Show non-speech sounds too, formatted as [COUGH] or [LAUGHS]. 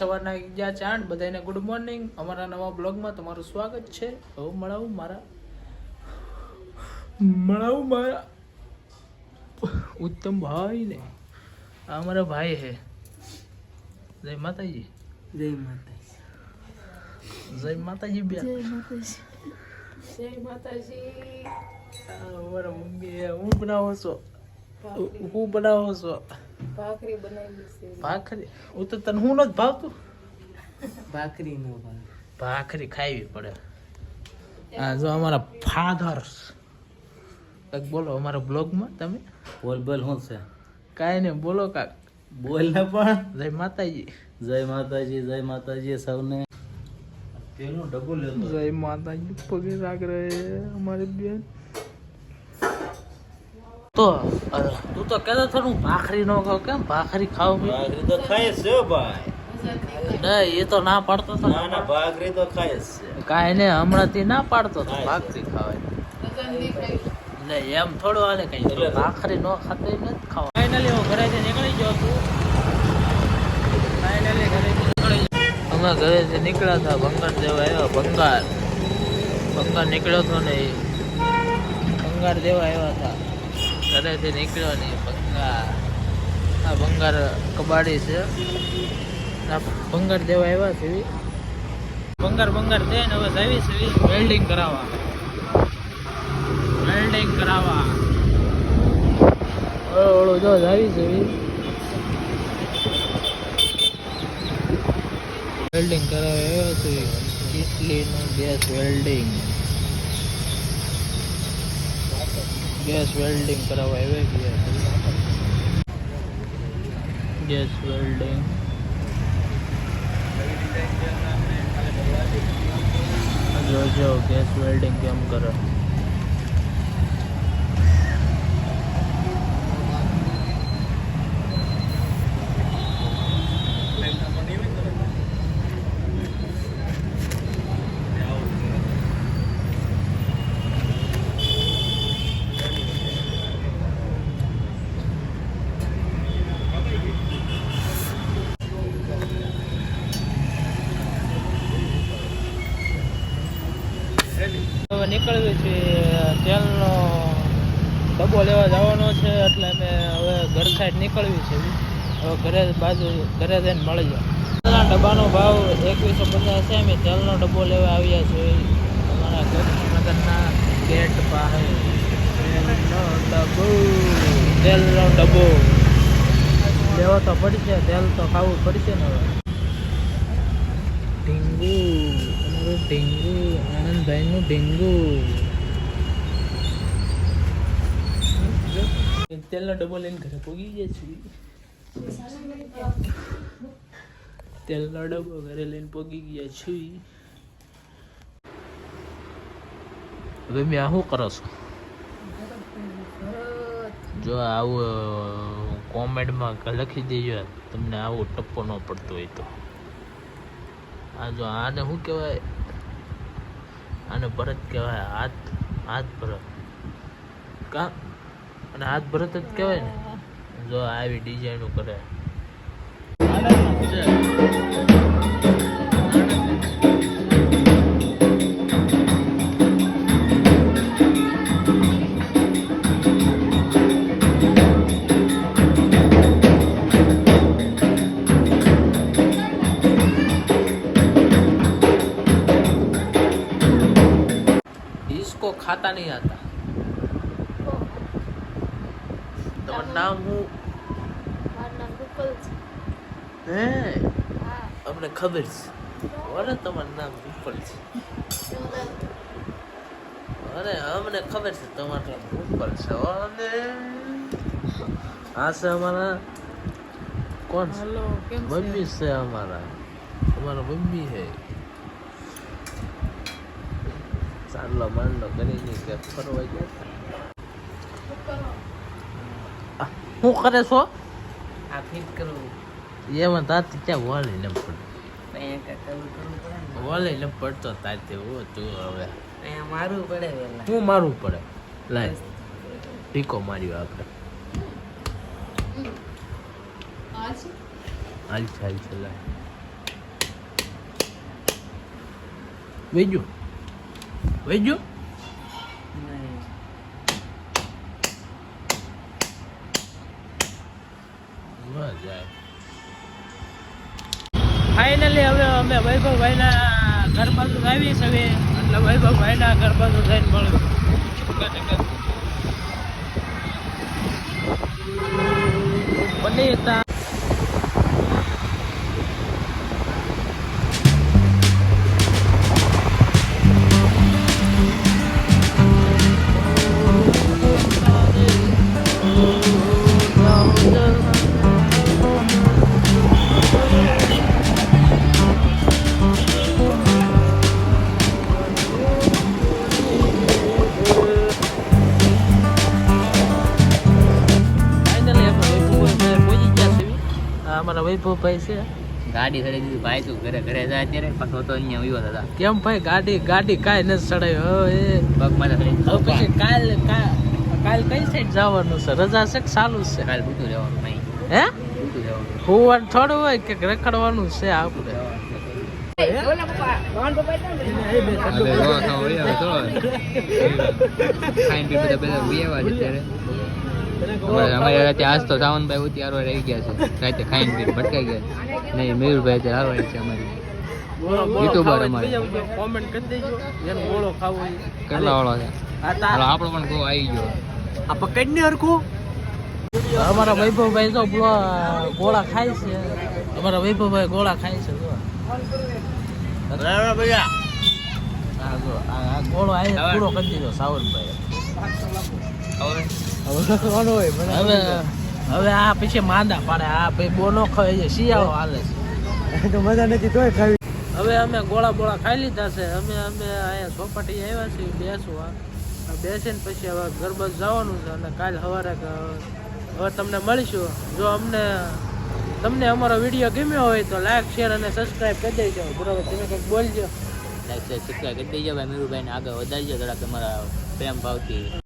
સવારના ગયા ચાંદ બધાને ગુડ મોર્નિંગ અમારા નવા બ્લોગમાં તમારું સ્વાગત છે. હવે મળાવું મારા મળાવું મારા ઉત્તમ ભાઈ ને આ અમારા ભાઈ હે જય માતાજી. જય માતાજી. જય માતાજી બે જય માતાજી. અમારા મમ્મી હું બનાવો છો. હું બનાવો છો. ભાખરી બનાવી છે. ભાખરી? હું તો તને હું નથી ભાવતું? ભાખરી નો ભાવ. ભાખરી ખાવી પડે. આ જો અમારા ફાધર્સ કાંઈક બોલો અમારા બ્લોગમાં તમે? બોલ બોલ શું છે? કાંઈ નહીં બોલો કાક બોલ ને પણ. જય માતાજી. જય માતાજી જય માતાજી સૌને. પેલું ડબ્બુ લેતો જય માતાજી પગે રાગ રહે અમારી બેન. તો તું તો કહેતો હતો ને હું ભાખરી ન ખાવ કેમ? ભાખરી ખાવ ભાખરી તો ખાય છે ભાઈ. ના એ તો ના પાડતો હતો ના ના ભાખરી તો ખાય છે. કાંઈ નહીં હમણાંથી ના પાડતો હતો ભાખરી ખાવાય ને એમ થોડો આને કઈ એટલે- ભાખરી ન ખાતો નથી ખાવા ફાઇનલી હું ઘરેથી નીકળી ગયો છું. ફાઇનલી ઘરેથી નીકળી ગયો અમે ઘરેથી નીકળ્યા હતા ભંગાર દેવા આવ્યા ભંગાર. ભંગાર નીકળ્યો હતો ને એ. ભંગાર દેવા આવ્યા હતા. ઘરેથી નીકળ્યો ને ભંગાર. આ ભંગાર કબાડી છે. ભંગાર દેવા આવ્યા છે. ભંગાર ભંગાર દે ને હવે આવી છે વેલ્ડિંગ કરાવવા. વેલ્ડિંગ કરાવવા. ઓળો જો આવી છે. વેલ્ડિંગ કરાવવા આવ્યા છે. ઇટલીનું ગેસ વેલ્ડિંગ ગેસ વેલ્ડિંગ કરાવવા આવે ગયા ગેસ વેલ્ડિંગ. જોજો ગેસ વેલ્ડિંગ કેમ કરે હવે નીકળવી છે તેલનો ડબ્બો લેવા જવાનો છે, એટલે અમે હવે ઘર સાઈડ નીકળવી છે. હવે ઘરે બાજુ, ઘરે જઈને મળી જાય ડબ્બાનો ભાવ એકવીસો પચાસ છે, અમે તેલનો ડબ્બો લેવા આવ્યા છીએ અમારા ગોપીનગરના ગેટ પાસે. તેલનો ડબ્બો. તેલનો ડબ્બો. લેવો તો પડશે, તેલ તો ખાવું પડશે ને હવે. ઢીંગુ. અમારું ઢીંગુ. આનંદભાઈનું ઢીંગુ તેલનો ડબ્બો લઈને ઘરે પોગી ગયા છીએ તેલનો ડબ્બો ઘરે લઈને પોગી ગયા છીએ હવે મેં શું કરો છો જો આવું કોમેન્ટમાં લખી દેજો તમને આવો ટપ્પો ન પડતો હોય તો આ જો આને શું કહેવાય આને ભરત કહેવાય, હાથ હાથ ભરત. કા? અને હાથ ભરત જ કહેવાય ને? જો આવી ડિઝાઇનો કરે આવતા નહીં હતા તમારું નામ હું? હે? અમને ખબર છે. અરે તમારું નામ વિપલ છે. અરે અમને ખબર છે તમારું નામ વિપલ છે. અને આ છે અમારા કોણ મમ્મી છે અમારા. અમારા મમ્મી છે. સાંડલો માંડલો કરીને કે ફરવા ગયો. શું કરે છો? આ ફિટ કરવું. એમાં તાતી ત્યાં વોલે ન પડે. વોલે ન પડતો તાતી હો તું હવે. મારવું પડે તું મારવું પડે? લાય ટીકો માર્યો આપણે. હાલ છે હાલ છે લાય. બીજું? વેજો ફાઇનલી હવે અમે વૈભવભાઈના ઘર બાજુ આવી છે હવે. એટલે વૈભવભાઈના ઘર બાજુ જઈને મળ્યું પનીર વૈભવભાઈ છે. ગાડી દીધી. ભાઈ તું ઘરે ઘરે જાય અત્યારે. પાછો તો અહીંયા આવ્યો હતા કેમ ભાઈ? ગાડી ગાડી કાંઈ નથી સડાય એ. પગ માથે પછી કાલ કા- કાલ કઈ સાઈડ જવાનું છે? રજા છે કે ચાલુ છે? કાલ ભૂતું રહેવાનું નહીં. હે? હોવાનું થોડું હોય કે રખડવાનું છે આપણે [LAUGHS] અમારે આજ તો સાવનભાઈ ઉતિયારો રહી ગયા છે. રાતે ખાઈને પીને ભટકાઈ ગયા નહીં મયુરભાઈ અત્યારે હારવાય છે અમારી. યુટ્યુબર અમારે. કોમેન્ટ કરી દેજો. જેને ગોળો ખાવો કેટલા વાળો છે? આપણો પણ ગો આવી ગયો. આ પકડ ને હરખું. અમારા વૈભવભાઈ તો ગોળા ખાય છે. અમારા વૈભવભાઈ ગોળા ખાય છે આ જો આ આ ગોળો આવી પૂરો કરી દીધો સાવરભાઈ હવે હવે આ પછી માંદા પાડે. આ ભાઈ બોનો ખાય છે શિયાળો હાલે છે. તો મજા નથી તોય ખાવી. હવે અમે ગોળા બોળા ખાઈ લીધા છે. અમે અમે અહીંયા ચોપાટી આવ્યા છીએ બેસવા આ. બેસીને પછી હવે ઘર જવાનું છે અને કાલ સવારે ક- હવે તમને મળીશું. જો અમને તમને અમારો વીડિયો ગમ્યો હોય તો લાઈક શેર અને સબસ્ક્રાઈબ કરી દેજો. બરાબર? તમે કંઈક બોલજો. લાઈક સબસ્ક્રાઈબ કરી દેજો. ભાઈ મીરુભાઈને આગળ વધારજો. થોડાક તમારા પ્રેમ ભાવથી.